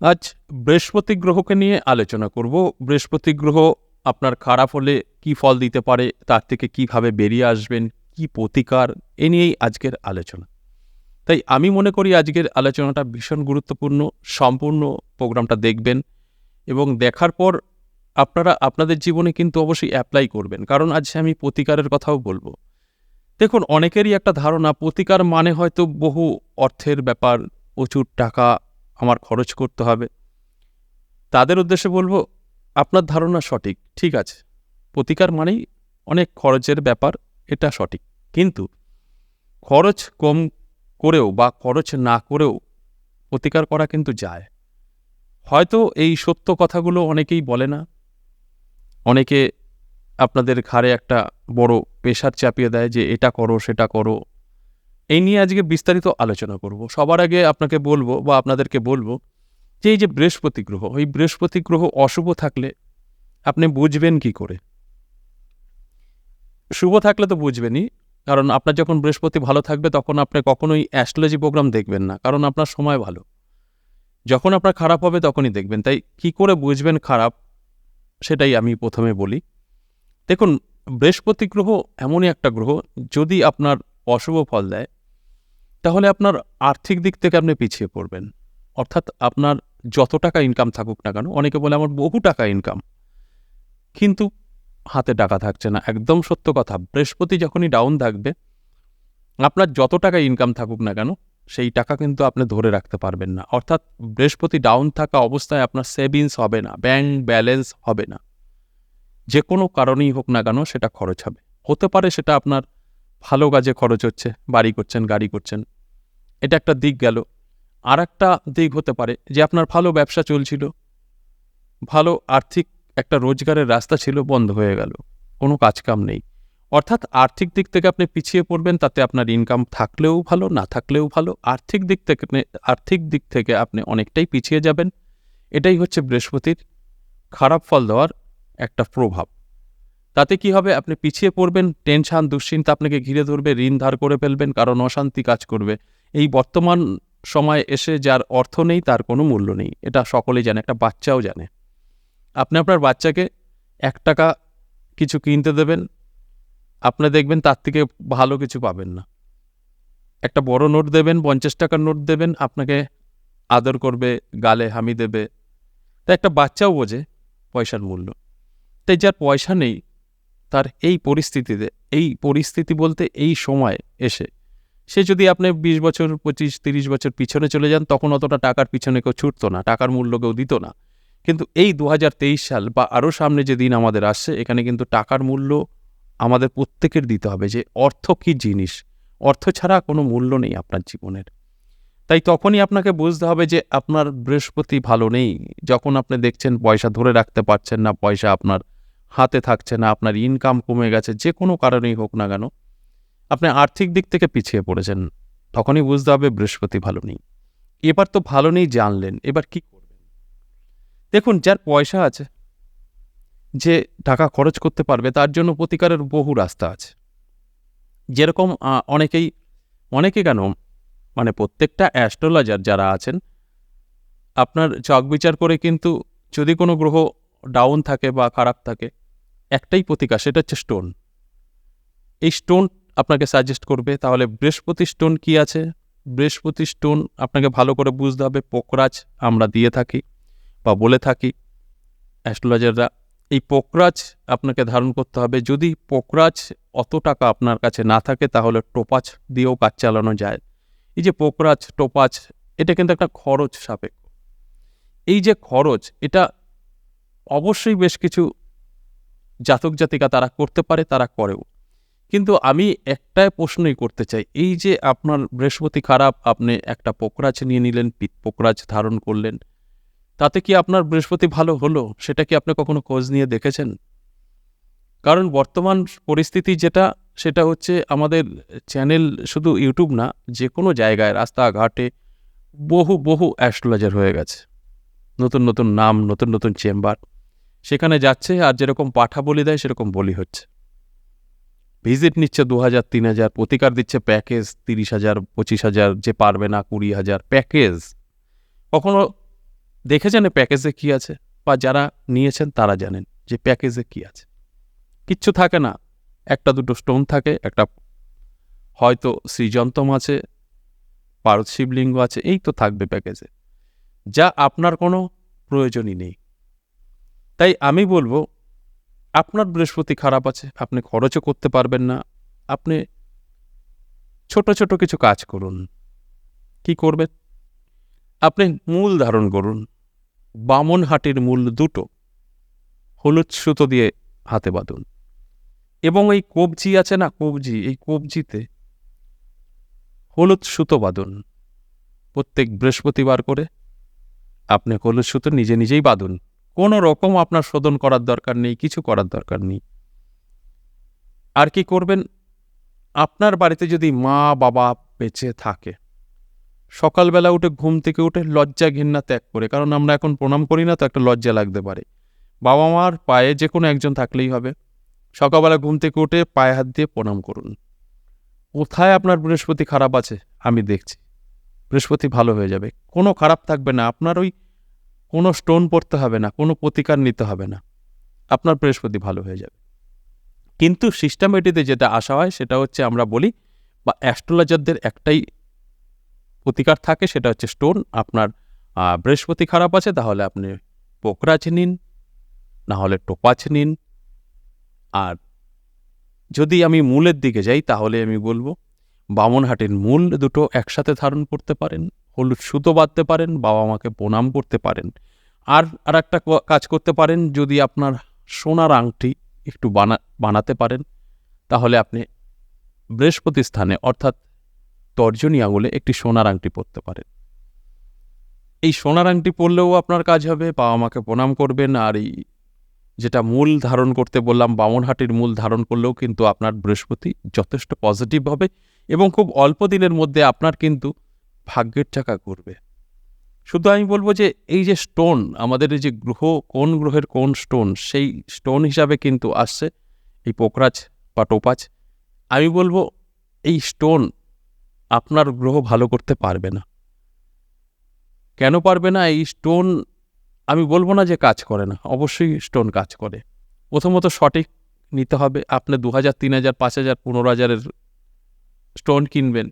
আজ বৃহস্পতি গ্রহকে নিয়ে আলোচনা করব। বৃহস্পতি গ্রহ আপনার খারাপ হলে কি ফল দিতে পারে, তার থেকে কীভাবে বেরিয়ে আসবেন, কি প্রতিকার, এ নিয়েই আজকের আলোচনা। তাই আমি মনে করি আজকের আলোচনাটা ভীষণ গুরুত্বপূর্ণ, সম্পূর্ণ প্রোগ্রামটা দেখবেন এবং দেখার পর আপনারা আপনাদের জীবনে কিন্তু অবশ্যই অ্যাপ্লাই করবেন। কারণ আজ আমি প্রতিকারের কথাও বলব। দেখুন, অনেকেরই একটা ধারণা, প্রতিকার মানে হয়তো বহু অর্থের ব্যাপার, প্রচুর টাকা আমার খরচ করতে হবে। তাদের উদ্দেশ্যে বলব, আপনার ধারণা সঠিক, ঠিক আছে। প্রতিকার মানেই অনেক খরচের ব্যাপার, এটা সঠিক। কিন্তু খরচ কম করেও বা খরচ না করেও প্রতিকার করা কিন্তু যায়। হয়তো এই সত্য কথাগুলো অনেকেই বলে না। অনেকে আপনাদের ঘাড়ে একটা বড় প্রেশার চাপিয়ে দেয় যে, এটা করো, সেটা করো। এই নিয়ে আজকে বিস্তারিত আলোচনা করব। সবার আগে আপনাকে বলব বা আপনাদেরকে বলব যে এই যে বৃহস্পতি গ্রহ, এই বৃহস্পতি গ্রহ অশুভ থাকলে আপনি বুঝবেন কি করে? শুভ থাকলে তো বুঝবেনই, কারণ আপনার যখন বৃহস্পতি ভালো থাকবে তখন আপনি কখনোই অ্যাস্ট্রোলজি প্রোগ্রাম দেখবেন না, কারণ আপনার সময় ভালো। যখন আপনার খারাপ হবে তখনই দেখবেন, তাই কি করে বুঝবেন খারাপ সেটাই আমি প্রথমে বলি। দেখুন, বৃহস্পতি গ্রহ এমনই একটা গ্রহ যদি আপনার অশুভ ফল দেয় তাহলে আপনার আর্থিক দিক থেকে আপনি পিছিয়ে পড়বেন। অর্থাৎ আপনার যত টাকা ইনকাম থাকুক না কেন, অনেকে বলে আমার বহু টাকা ইনকাম কিন্তু হাতে টাকা থাকছে না, একদম সত্য কথা। বৃহস্পতি যখনই ডাউন থাকবে, আপনার যত টাকা ইনকাম থাকুক না কেন, সেই টাকা কিন্তু আপনি ধরে রাখতে পারবেন না। অর্থাৎ বৃহস্পতি ডাউন থাকা অবস্থায় আপনার সেভিংস হবে না ব্যাংক ব্যালেন্স হবে না। যে কোনো কারণেই হোক না কেন, সেটা খরচ হবে। হতে পারে সেটা আপনার ভালো কাজে খরচ হচ্ছে, বাড়ি করছেন, গাড়ি করছেন। এটা একটা দিক গেল। আর একটা দিক হতে পারে যে আপনার ভালো ব্যবসা চলছিল, ভালো আর্থিক একটা রোজগারের রাস্তা ছিল, বন্ধ হয়ে গেল, কোনো কাজকাম নেই। অর্থাৎ আর্থিক দিক থেকে আপনি পিছিয়ে পড়বেন, তাতে আপনার ইনকাম থাকলেও ভালো, না থাকলেও ভালো, আর্থিক দিক থেকে আর্থিক দিক থেকে আপনি অনেকটাই পিছিয়ে যাবেন। এটাই হচ্ছে বৃহস্পতির খারাপ ফল দেওয়ার একটা প্রভাব। তাতে কি হবে? আপনি পিছিয়ে পড়বেন, টেনশন, দুশ্চিন্তা আপনাকে ঘিরে ধরবে, ঋণ ধার করে ফেলবেন, কারণ অশান্তি কাজ করবে। এই বর্তমান সময় এসে যার অর্থ নেই, তার কোনো মূল্য নেই। এটা সকলেই জানে, একটা বাচ্চাও জানে। আপনি আপনার বাচ্চাকে এক টাকা কিছু কিনতে দেবেন, আপনি দেখবেন তার থেকে ভালো কিছু পাবেন না। একটা বড় নোট দেবেন, পঞ্চাশ টাকার নোট দেবেন, আপনাকে আদর করবে, গালে হামি দেবে। তা একটা বাচ্চাও বোঝে পয়সার মূল্য। তাই যার পয়সা নেই তার এই পরিস্থিতিতে, এই পরিস্থিতি বলতে এই সময় এসে। সে যদি আপনি বিশ বছর, পঁচিশ, তিরিশ বছর পিছনে চলে যান, তখন অতটা টাকার পিছনে কেউ ছুটতো না, টাকার মূল্য কেউ দিত না। কিন্তু এই দু হাজার তেইশ সাল বা আরও সামনে যে দিন আমাদের আসছে, এখানে কিন্তু টাকার মূল্য আমাদের প্রত্যেকের দিতে হবে যে অর্থ কী জিনিস? অর্থ ছাড়া কোনো মূল্য নেই আপনার জীবনের। তাই তখনই আপনাকে বুঝতে হবে যে আপনার বৃহস্পতি ভালো নেই। যখন আপনি দেখছেন পয়সা ধরে রাখতে পারছেন না, পয়সা আপনার হাতে থাকছে না, আপনার ইনকাম কমে গেছে, যে কোনো কারণেই হোক না কেন, আপনি আর্থিক দিক থেকে পিছিয়ে পড়েছেন, তখনই বুঝতে হবে বৃহস্পতি ভালো নেই। এবার তো ভালো নেই জানলেন, এবার কি করবেন? দেখুন, যার পয়সা আছে, যে টাকা খরচ করতে পারবে, তার জন্য প্রতিকারের বহু রাস্তা আছে। যেরকম অনেকেই, অনেকে কেন মানে প্রত্যেকটা অ্যাস্ট্রোলজার যারা আছেন, আপনার চক বিচার করে কিন্তু যদি কোনো গ্রহ ডাউন থাকে বা খারাপ থাকে একটাই প্রতিকার, সেটা হচ্ছে স্টোন এই স্টোন আপনাকে সাজেস্ট করবে, তাহলে বৃহস্পতি স্টোন কি আছে? বৃহস্পতি স্টোন আপনাকে ভালো করে বুঝতে হবে, পোকরাজ আমরা দিয়ে থাকি বা বলে থাকি অ্যাস্ট্রোলজাররা এই পোকরাজ আপনাকে ধারণ করতে হবে, যদি পোকরাজ অত টাকা আপনার কাছে না থাকে, তাহলে টোপাচ দিয়েও কাজ চালানো যায়। এই যে পোকরাজ টোপাচ এটা কিন্তু একটা খরচ সাপেক্ষ। এই যে খরচ, এটা অবশ্যই বেশ কিছু জাতক জাতিকা তারা করতে পারে, তারা করেও। কিন্তু আমি একটাই প্রশ্নই করতে চাই, এই যে আপনার বৃহস্পতি খারাপ, আপনি একটা পোকরাজ নিয়ে নিলেন পোকরাজ ধারণ করলেন, তাতে কি আপনার বৃহস্পতি ভালো হলো? সেটা কি আপনি কখনো খোঁজ নিয়ে দেখেছেন? কারণ বর্তমান পরিস্থিতি যেটা, সেটা হচ্ছে আমাদের চ্যানেল শুধু ইউটিউব না যে কোনো জায়গায়, রাস্তাঘাটে বহু বহু অ্যাস্ট্রোলজার হয়ে গেছে। নতুন নতুন নাম, নতুন নতুন চেম্বার। সেখানে যাচ্ছে আর যেরকম পাঠা বলি দেয়, সেরকম বলি হচ্ছে। ভিজিট নিচ্ছে দু হাজার তিন হাজার প্রতিকার দিচ্ছে প্যাকেজ তিরিশ হাজার পঁচিশ হাজার যে পারবে না কুড়ি হাজার প্যাকেজ। কখনো দেখেছেন প্যাকেজে কি আছে? বা যারা নিয়েছেন, তারা জানেন যে প্যাকেজে কি আছে। কিচ্ছু থাকে না। একটা দুটো স্টোন থাকে, একটা হয়তো শ্রীযন্তম আছে, পারদ শিবলিঙ্গ আছে, এই তো থাকবে প্যাকেজে। যা আপনার কোনো প্রয়োজনই নেই। তাই আমি বলব, আপনার বৃহস্পতি খারাপ আছে, আপনি খরচও করতে পারবেন না, আপনি ছোট ছোট কিছু কাজ করুন। কি করবেন? আপনি মূল ধারণ করুন। বামন হাটির মূল দুটো, হলুদ সুতো দিয়ে হাতে বাঁধুন। এবং এই কবজি আছে না, কবজি, এই কবজিতে হলুদ সুতো বাঁধুন। প্রত্যেক বৃহস্পতিবার করে আপনি হলুদ সুতো নিজে, নিজেই বাঁধুন। কোনো রকম আপনার শোধন করার দরকার নেই, কিছু করার দরকার নেই। আর কি করবেন? আপনার বাড়িতে যদি মা বাবা বেঁচে থাকে, সকালবেলা উঠে ঘুম থেকে উঠে লজ্জা ঘৃণা ত্যাগ করে, কারণ আমরা এখন প্রণাম করি না, তো একটা লজ্জা লাগতে পারে। বাবা মার পায়ে যে কোনো একজন থাকলেই হবে। সকালবেলা ঘুম থেকে উঠে পায়ে হাত দিয়ে প্রণাম করুন। কোথায় আপনার বৃহস্পতি খারাপ আছে? আমি দেখছি। বৃহস্পতি ভালো হয়ে যাবে। কোনো খারাপ থাকবে না। আপনার ওই কোনো স্টোন পড়তে হবে না, কোনো প্রতিকার নিতে হবে না। আপনার বৃহস্পতি ভালো হয়ে যাবে। কিন্তু সিস্টেমেটিতে যেটা আসা হয়, সেটা হচ্ছে আমরা বলি, বা অ্যাস্ট্রোলজারদের একটাই প্রতিকার থাকে, সেটা হচ্ছে স্টোন আপনার বৃহস্পতি খারাপ আছে, তাহলে আপনি পোকরাজ নিন, না হলে টোপাচ নিন। আর যদি আমি মূলের দিকে যাই, তাহলে আমি বলব, বামনহাটের মূল দুটো একসাথে ধারণ করতে পারেন। হলুদ সুতো বাঁধতে পারেন, বাবা মাকে প্রণাম করতে পারেন। আর আর একটা কাজ করতে পারেন, যদি আপনার সোনার আংটি একটু বানা, বানাতে পারেন, তাহলে আপনি বৃহস্পতি স্থানে, অর্থাৎ তর্জনী আঙুলে একটি সোনার আংটি পরতে পারেন। এই সোনার আংটি পরলেও আপনার কাজ হবে, বাবা মাকে প্রণাম করবেন, আর এই যেটা মূল ধারণ করতে বললাম, বামনহাটির মূল ধারণ করলেও কিন্তু আপনার বৃহস্পতি যথেষ্ট পজিটিভ হবে এবং খুব অল্প দিনের মধ্যে আপনার কিন্তু ভাগ্যের চাকা ঘুরবে। শুধু আমি বলব যে এই যে স্টোন আমাদের এই যে গ্রহ, কোন গ্রহের কোন স্টোন সেই স্টোন হিসাবে কিন্তু আসছে এই পোকরাজ বা টোপাজ। আমি বলব এই স্টোন আপনার গ্রহ ভালো করতে পারবে না। কেন পারবে না? এই স্টোন আমি বলব না যে কাজ করে না, অবশ্যই স্টোন কাজ করে। প্রথমত সঠিক নিতে হবে। আপনি দু হাজার তিন হাজার পাঁচ হাজার পনেরো হাজারের স্টোন কিনবেন।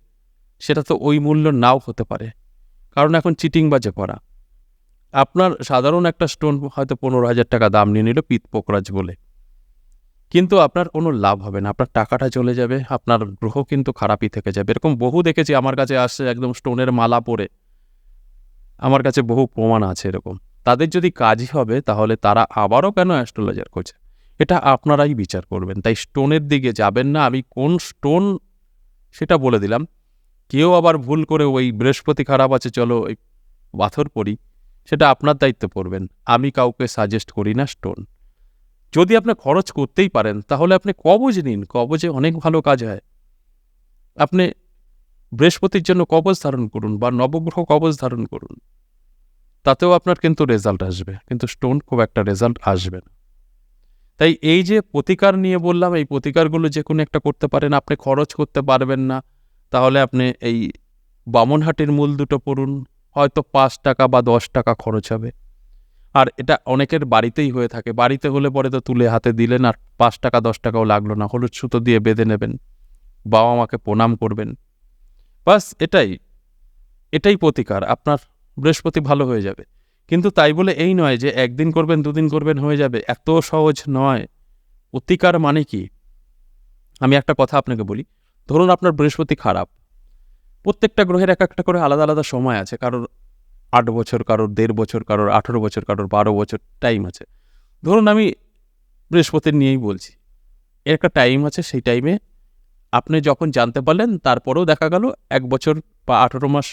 সেটা তো ওই মূল্য নাও হতে পারে, কারণ এখন চিটিং বাজে করা আপনার সাধারণ একটা স্টোন হয়তো পনেরো হাজার টাকা দাম নিয়ে নিল পিত পোকরাজ বলে। কিন্তু আপনার কোনো লাভ হবে না, আপনার টাকাটা চলে যাবে, আপনার গ্রহ কিন্তু খারাপই থেকে যাবে। এরকম বহু দেখেছি, আমার কাছে আসছে একদম স্টোনের মালা পরে। আমার কাছে বহু প্রমাণ আছে এরকম। তাদের যদি কাজই হবে, তাহলে তারা আবারও কেন অ্যাস্ট্রোলজার খোঁজে এটা আপনারাই বিচার করবেন। তাই স্টোনের দিকে যাবেন না, আমি কোন স্টোন সেটা বলে দিলাম। কেউ আবার ভুল করে ওই বৃহস্পতি খারাপ আছে, চলো ওই পাথর পড়ি সেটা আপনার দায়িত্ব পড়বেন, আমি কাউকে সাজেস্ট করি না স্টোন যদি আপনি খরচ করতেই পারেন, তাহলে আপনি কবজ নিন, কবজে অনেক ভালো কাজ হয়। আপনি বৃহস্পতির জন্য কবজ ধারণ করুন বা নবগ্রহ কবজ ধারণ করুন, তাতেও আপনার কিন্তু রেজাল্ট আসবে, কিন্তু স্টোন খুব একটা রেজাল্ট আসবে না। তাই এই যে প্রতিকার নিয়ে বললাম, এই প্রতিকারগুলো যে কোনো একটা করতে পারেন, আপনি খরচ করতে পারবেন না। তাহলে আপনি এই বামনহাটির মূল দুটো পড়ুন, হয়তো পাঁচ টাকা বা দশ টাকা খরচ হবে। আর এটা অনেকের বাড়িতেই হয়ে থাকে। বাড়িতে হলে পরে তো তুলে হাতে দিলেন আর পাঁচ টাকা, দশ টাকাও লাগল না। হলুদ সুতো দিয়ে বেঁধে নেবেন। বাবা মাকে প্রণাম করবেন। বাস, এটাই। এটাই প্রতিকার। আপনার বৃহস্পতি ভালো হয়ে যাবে। কিন্তু তাই বলে এই নয় যে একদিন করবেন, দুদিন করবেন হয়ে যাবে। এত সহজ নয়। প্রতিকার মানে কি? আমি একটা কথা আপনাকে বলি। ধরুন আপনার বৃহস্পতি খারাপ, প্রত্যেকটা গ্রহের এক একটা করে আলাদা আলাদা সময় আছে, কারোর আট বছর, কারোর দেড় বছর, কারোর আঠেরো বছর, কারোর বারো বছর টাইম আছে। ধরুন আমি বৃহস্পতির নিয়েই বলছি, এর একটা টাইম আছে, সেই টাইমে আপনি যখন জানতে পারলেন, তারপরেও দেখা গেল এক বছর বা আঠেরো মাস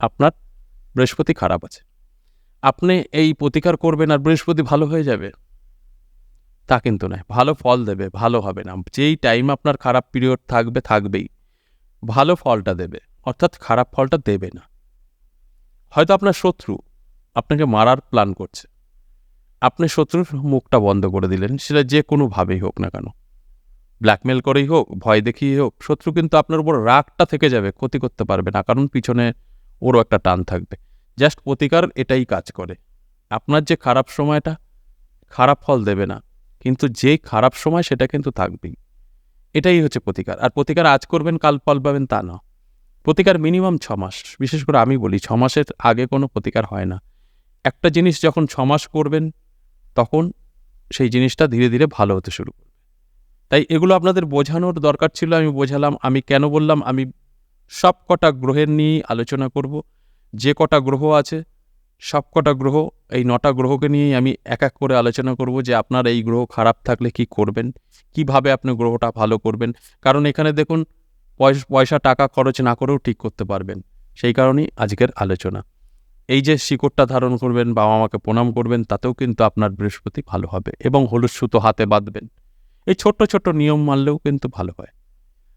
আপনার বৃহস্পতি খারাপ আছে। আপনি এই প্রতিকার করবেন আর বৃহস্পতি ভালো হয়ে যাবে। তা কিন্তু নয়। ভালো ফল দেবে, ভালো হবে না। যেই টাইম আপনার খারাপ পিরিয়ড থাকবে, থাকবেই। ভালো ফলটা দেবে। অর্থাৎ খারাপ ফলটা দেবে না। হয়তো আপনার শত্রু আপনাকে মারার প্ল্যান করছে। আপনি শত্রুর মুখটা বন্ধ করে দিলেন। সেটা যে কোনোভাবেই হোক না কেন। ব্ল্যাকমেল করেই হোক, ভয় দেখিয়ে হোক, শত্রু কিন্তু আপনার উপর রাগটা থেকে যাবে, ক্ষতি করতে পারবে না। কারণ পিছনে ওরও একটা টান থাকবে। জাস্ট প্রতিকার এটাই কাজ করে। আপনার যে খারাপ সময়টা, খারাপ ফল দেবে না। কিন্তু যে খারাপ সময় সেটা কিন্তু থাকবেই। এটাই হচ্ছে প্রতিকার। আর প্রতিকার আজ করবেন, কাল ফল পাবেন তা না। প্রতিকার মিনিমাম ছ মাস। বিশেষ করে আমি বলি, ছ মাসের আগে কোনো প্রতিকার হয় না। একটা জিনিস যখন ছ মাস করবেন, তখন সেই জিনিসটা ধীরে ধীরে ভালো হতে শুরু করবে। তাই এগুলো আপনাদের বোঝানোর দরকার ছিল, আমি বোঝালাম, আমি কেন বললাম, আমি সব কটা গ্রহের নিয়েই আলোচনা করব। যে কটা গ্রহ আছে সব কটা গ্রহ, এই নটা গ্রহকে নিয়েই আমি এক এক করে আলোচনা করব যে আপনার এই গ্রহ খারাপ থাকলে কি করবেন, কীভাবে আপনি গ্রহটা ভালো করবেন। কারণ এখানে দেখুন, পয়সা টাকা খরচ না করেও ঠিক করতে পারবেন। সেই কারণেই আজকের আলোচনা। এই যে শিকড়টা ধারণ করবেন বাবা মাকে প্রণাম করবেন, তাতেও কিন্তু আপনার বৃহস্পতি ভালো হবে এবং হলুদ সুতো হাতে বাঁধবেন। এই ছোট্ট ছোট্ট নিয়ম মানলেও কিন্তু ভালো হয়।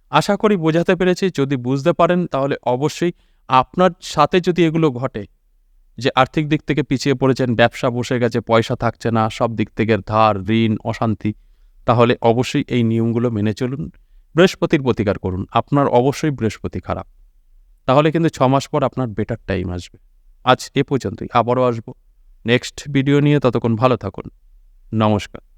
আশা করি বোঝাতে পেরেছি। যদি বুঝতে পারেন, তাহলে অবশ্যই আপনার সাথে যদি এগুলো ঘটে যে আর্থিক দিক থেকে পিছিয়ে পড়েছেন, ব্যবসা বসে গেছে, পয়সা থাকছে না, সব দিক থেকে ধার, ঋণ, অশান্তি। তাহলে অবশ্যই এই নিয়মগুলো মেনে চলুন। বৃহস্পতির প্রতিকার করুন। আপনার অবশ্যই বৃহস্পতি খারাপ। তাহলে কিন্তু ছ মাস পর আপনার বেটার টাইম আসবে। আজ এ পর্যন্তই। আবারও আসব। নেক্সট ভিডিও নিয়ে ততক্ষণ ভালো থাকুন। নমস্কার।